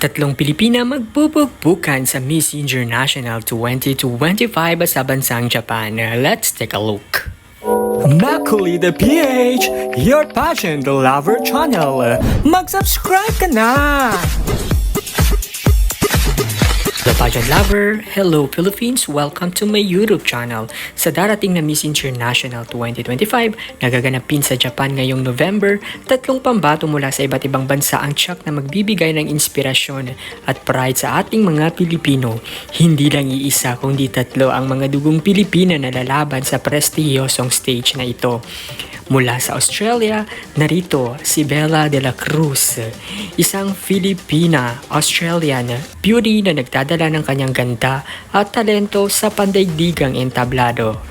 Tatlong Pilipina magbubugbukan sa Miss International 2025 sa bansang Japan. Let's take a look. Makuli the PH, your passion the lover channel. Mag-subscribe ka na! Pageant Lover, hello Philippines, welcome to my YouTube channel. Sa darating na Miss International 2025, nagaganapin sa Japan ngayong November, tatlong pambato mula sa iba't ibang bansa ang tsak na magbibigay ng inspirasyon at pride sa ating mga Pilipino. Hindi lang iisa kundi tatlo ang mga dugong Pilipina na lalaban sa prestihiyosong stage na ito. Mula sa Australia, narito si Bella de la Cruz, isang Filipina Australian beauty na nagdadala ng kanyang ganda at talento sa pandaigdigang entablado.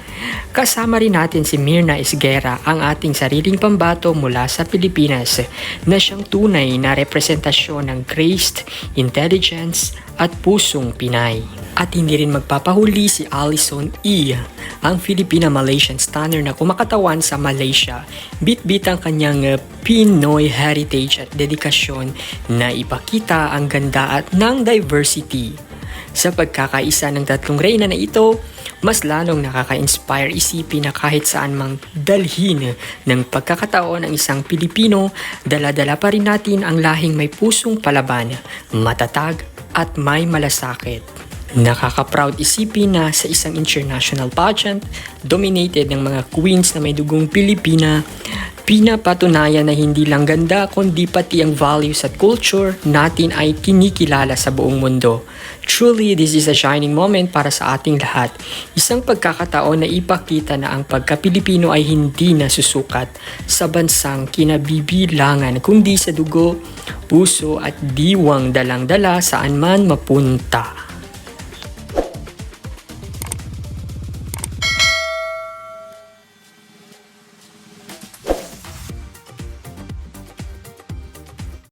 Kasama rin natin si Mirna Isguera, ang ating sariling pambato mula sa Pilipinas na siyang tunay na representasyon ng grace, intelligence at pusong Pinay. At hindi rin magpapahuli si Alison E., ang Filipina-Malaysian stunner na kumakatawan sa Malaysia. Bit-bit ang kanyang uh, Pinoy heritage at dedikasyon na ipakita ang ganda at ng diversity. Sa pagkakaisa ng tatlong reyna na ito, mas lalong nakaka-inspire isipin na kahit saan mang dalhin ng pagkakataon ng isang Pilipino, dala-dala pa rin natin ang lahing may pusong palaban, matatag at may malasakit. Nakaka-proud isipin na sa isang international pageant, dominated ng mga queens na may dugong Pilipina, pinapatunayan na hindi lang ganda kundi pati ang values at culture natin ay kinikilala sa buong mundo. Truly, this is a shining moment para sa ating lahat. Isang pagkakataon na ipakita na ang pagka-Pilipino ay hindi nasusukat sa bansang kinabibilangan kundi sa dugo, puso at diwang dalang-dala saan man mapunta.